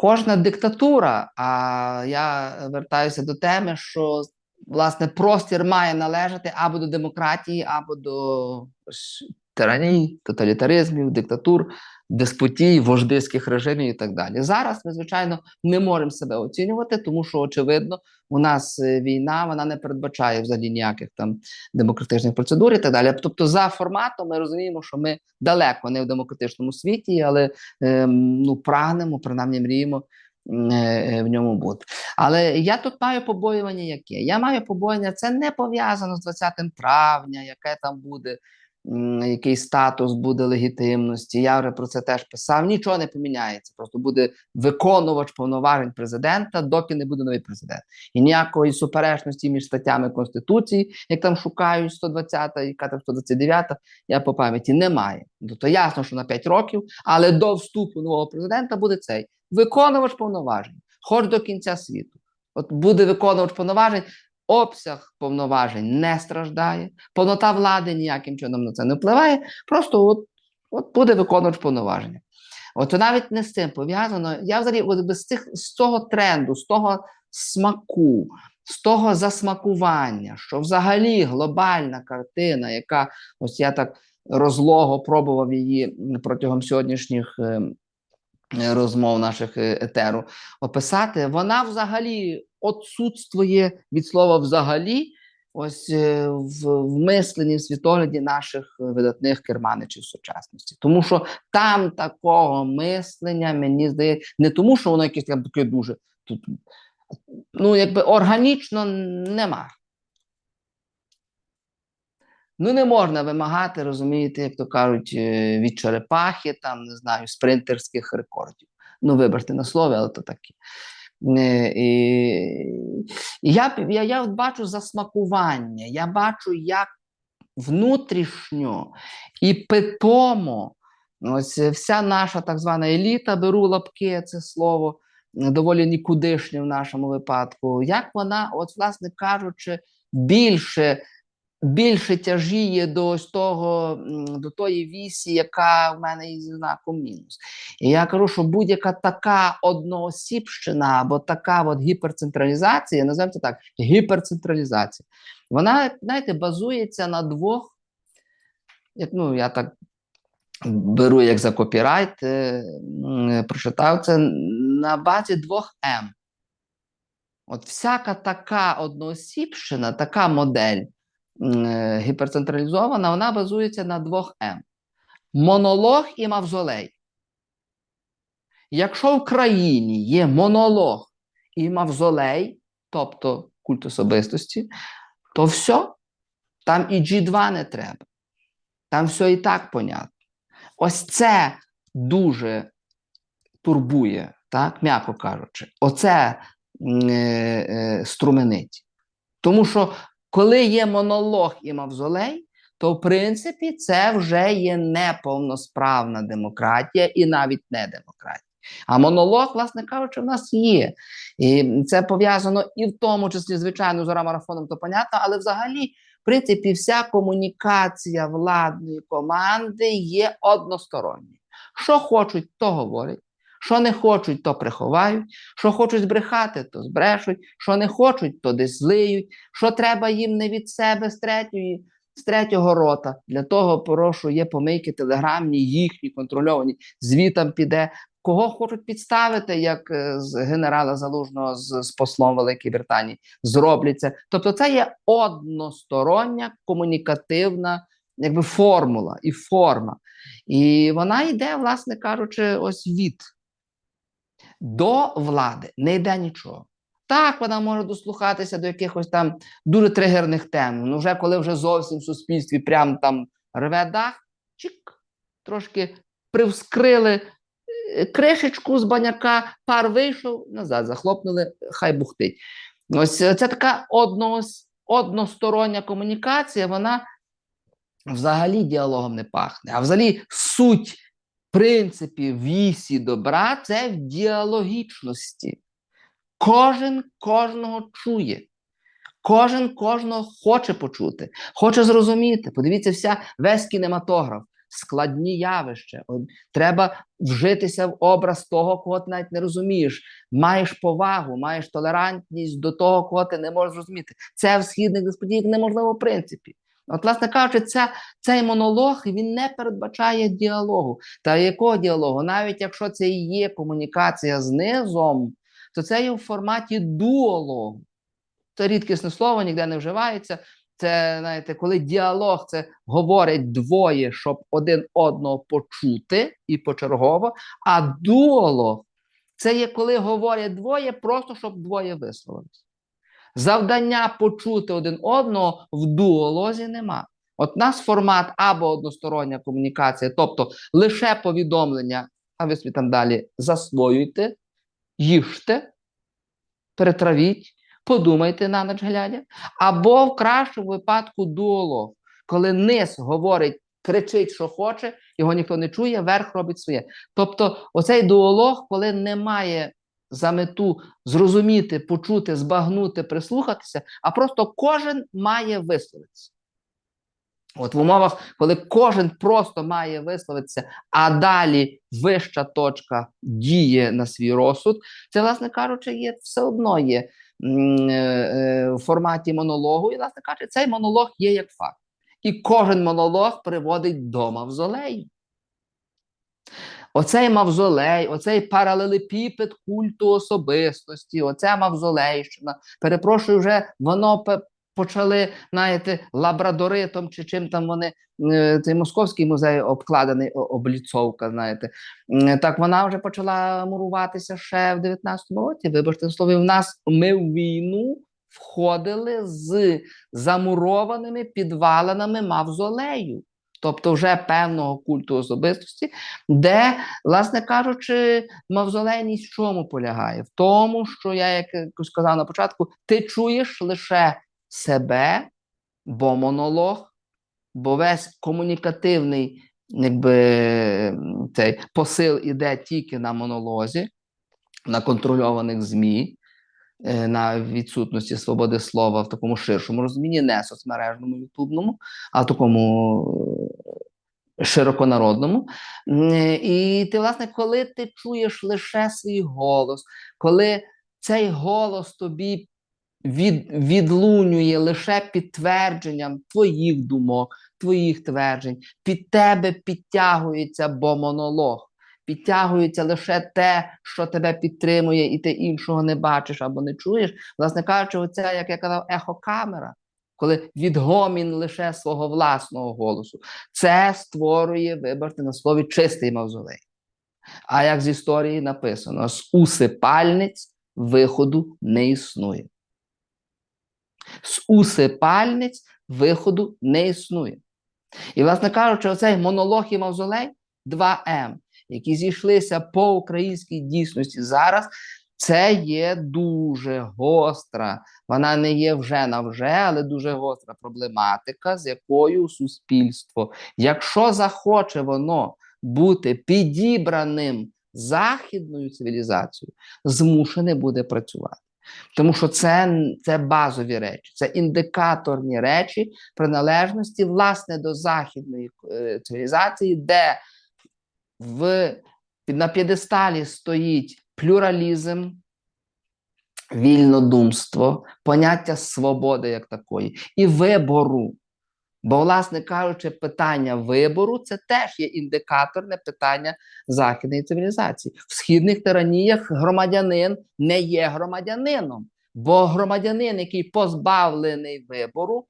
кожна диктатура, а я вертаюся до теми, що власне простір має належати або до демократії, або до тираній, тоталітаризмів, диктатур, деспотій, вождиських режимів і так далі. Зараз ми, звичайно, не можемо себе оцінювати, тому що, очевидно, у нас е, війна вона не передбачає взагалі ніяких там демократичних процедур і так далі. Тобто, за форматом ми розуміємо, що ми далеко не в демократичному світі, але ем, ну, прагнемо, принаймні мріємо е, е, в ньому бути. Але я тут маю побоювання яке? Я маю побоювання, це не пов'язано з 20 травня, яке там буде, який статус буде легітимності. Я вже про це теж писав. Нічого не поміняється. Просто буде виконувач повноважень президента, доки не буде новий президент. І ніякої суперечності між статтями Конституції, як там шукають 120 і яка там 129, я по пам'яті немає. Тобто ясно, що на 5 років, але до вступу нового президента буде цей виконувач повноважень, хоч до кінця світу. От буде виконувач повноважень, обсяг повноважень не страждає, повнота влади ніяким чином на це не впливає. Просто от, от буде виконувач повноваження. От навіть не з цим пов'язано. Я взагалі от без цих з цього тренду, з того смаку, з того засмакування, що взагалі глобальна картина, яка ось я так розлого пробував її протягом сьогоднішніх е, е, розмов наших е, етеру описати, вона взагалі отсутствує від слова взагалі. Ось е, в, в мисленні, в світогляді наших е, видатних керманичів сучасності. Тому що там такого мислення, мені здається, не тому, що воно якесь таке дуже тут, ну, якби органічно нема. Ну, не можна вимагати, розумієте, як то кажуть, е, від черепахи, там, не знаю, спринтерських рекордів. Ну, вибачте на слові, але то таке. Е, І, я, я, я бачу засмакування, я бачу, як внутрішньо і питомо, ось е, вся наша так звана еліта, беру лапки, це слово доволі нікудишнє в нашому випадку, як вона, от, власне кажучи, більше більше тяжіє до ось того, до тої вісі, яка в мене із знаком мінус. І я кажу, що будь-яка така одноосібщина або така от гіперцентралізація, називаємо це так, гіперцентралізація, вона, знаєте, базується на двох, як ну, я так беру як за копірайт, е, прочитав це на базі двох М. От всяка така одноосібщина, така модель е, гіперцентралізована, вона базується на двох М: монолог і мавзолей. Якщо в країні є монолог і мавзолей, тобто культ особистості, то все, там і G2 не треба. Там все і так понятно. Ось це дуже турбує, так, м'яко кажучи, оце е, е, струменить. Тому що коли є монолог і мавзолей, то в принципі це вже є неповносправна демократія і навіть не демократія. А монолог, власне кажучи, в нас є. І це пов'язано і в тому числі, звичайно, з марафоном, то понятно, але взагалі, в принципі, вся комунікація владної команди є односторонньою. Що хочуть, то говорять. Що не хочуть, то приховають, що хочуть збрехати, то збрешуть, що не хочуть, то десь злиють, що треба їм не від себе з третьої, з третього рота. Для того, прошу, є помийки телеграмні, їхні контрольовані, звітам піде. Кого хочуть підставити, як е, з генерала Залужного з, з послом Великої Британії, зроблять це. Тобто, це є одностороння комунікативна якби формула і форма. І вона йде, власне кажучи, ось від до влади не йде нічого. Так, вона може дослухатися до якихось там дуже тригерних тем. Ну, вже коли вже зовсім в суспільстві прям там рве дах, чик, трошки привскрили е, кришечку з баняка, пар вийшов, назад захлопнули, хай бухтить. Ось е, це така однос, одностороння комунікація, вона взагалі діалогом не пахне. А взагалі суть принципів вісі добра це в діалогічності. Кожен кожного чує. Кожен кожного хоче почути, хоче зрозуміти. Подивіться, вся весь кінематограф. складні явища. Треба вжитися в образ того, кого ти навіть не розумієш. Маєш повагу, маєш толерантність до того, кого ти не можеш зрозуміти. Це в східних диспутіях неможливо в принципі. От, власне кажучи, ця, цей монолог він не передбачає діалогу. Та якого діалогу? Навіть якщо це і є комунікація з низом, то це є в форматі дуологу. Це рідкісне слово, ніде не вживається. Це, знаєте, коли діалог це говорять двоє, щоб один одного почути і почергово, а дуолог це є коли говорять двоє, просто щоб двоє висловилися. Завдання почути один одного в дуолозі нема. От нас формат або одностороння комунікація, тобто лише повідомлення, а ви собі там далі засвоюйте, їжте, перетравіть, подумайте на ніч глядя. Або в кращому випадку дуолог, коли низ говорить, кричить, що хоче, його ніхто не чує, верх робить своє. Тобто, оцей дуолог, коли немає за мету зрозуміти, почути, збагнути, прислухатися, а просто кожен має висловитися. От в умовах, коли кожен просто має висловитися, а далі вища точка діє на свій розсуд, це, власне кажучи, є все одно є е, е, в форматі монологу, і, власне кажучи, цей монолог є як факт. І кожен монолог приводить до мавзолею. Оцей мавзолей, оцей паралелепіпед культу особистості, оця мавзолейщина. Перепрошую, вже воно почали, знаєте, лабрадоритом чи чим там вони е, цей московський музей обкладений обліцовка. Знаєте, так вона вже почала муруватися ще в 19-му році. Вибачте за слово, в нас ми в війну входили з замурованими підвалинами мавзолею. Тобто вже певного культу особистості, де, власне кажучи, мавзолейність в чому полягає? В тому, що я, як сказав на початку, ти чуєш лише себе, бо монолог, бо весь комунікативний якби, цей посил іде тільки на монолозі, на контрольованих ЗМІ, е, на відсутності свободи слова в такому ширшому розумінні, не соцмережному, ютубному, а такому широконародному. І ти, власне, коли ти чуєш лише свій голос, коли цей голос тобі від, відлунює лише підтвердженням твоїх думок, твоїх тверджень, під тебе підтягується, бо монолог. Підтягується лише те, що тебе підтримує, і ти іншого не бачиш або не чуєш. Власне кажучи, оце, як я казав, ехокамера, коли відгомін лише свого власного голосу. Це створює, вибачте на слові, чистий мавзолей. А як з історії написано, з усипальниць виходу не існує. З усипальниць виходу не існує. І, власне кажучи, оцей монолог і мавзолей 2М, які зійшлися по українській дійсності зараз, це є дуже гостра. Вона не є вже на вже, але дуже гостра проблематика, з якою суспільство, якщо захоче воно бути підібраним західною цивілізацією, змушене буде працювати. Тому що це, це базові речі, це індикаторні речі приналежності власне до західної е, цивілізації, де в, на п'єдесталі стоїть плюралізм, вільнодумство, поняття свободи як такої і вибору. Бо, власне кажучи, питання вибору це теж є індикаторне питання західної цивілізації. В східних тираніях громадянин не є громадянином, бо громадянин, який позбавлений вибору,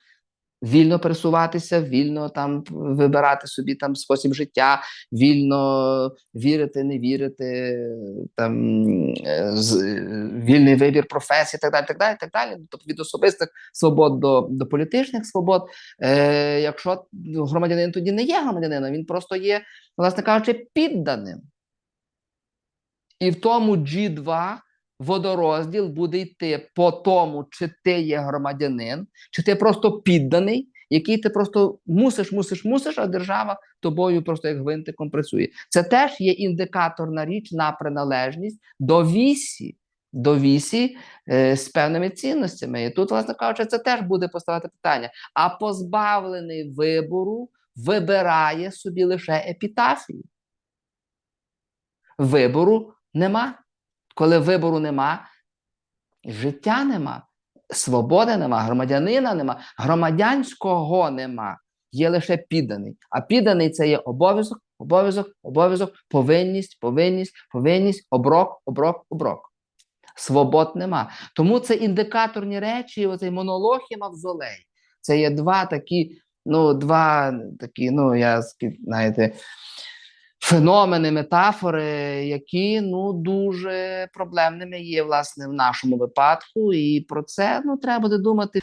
вільно пересуватися, вільно там вибирати собі там спосіб життя, вільно вірити, не вірити, там е, з, е, вільний вибір професії, так далі, так далі, так далі. Тобто від особистих свобод до, до політичних свобод. Е, якщо громадянин тоді не є громадянином, він просто є, власне кажучи, підданим. І в тому G2 водорозділ буде йти по тому, чи ти є громадянин, чи ти просто підданий, який ти просто мусиш, мусиш, мусиш, а держава тобою просто як гвинтиком працює. Це теж є індикаторна річ на приналежність до вісі, до вісі е, з певними цінностями. І тут, власне кажучи, це теж буде поставати питання. А позбавлений вибору вибирає собі лише епітафію. Вибору нема. Коли вибору нема, життя нема, свободи нема, громадянина нема, громадянського нема. Є лише підданий. А підданий це є обов'язок, обов'язок, обов'язок, повинність, повинність, повинність, оброк, оброк, оброк. Свобод нема. Тому це індикаторні речі, оцей монолог і мавзолей. Це є два такі, ну, два такі, ну, я знаєте, феномени, метафори, які ну дуже проблемними є власне в нашому випадку, і про це ну треба буде думати.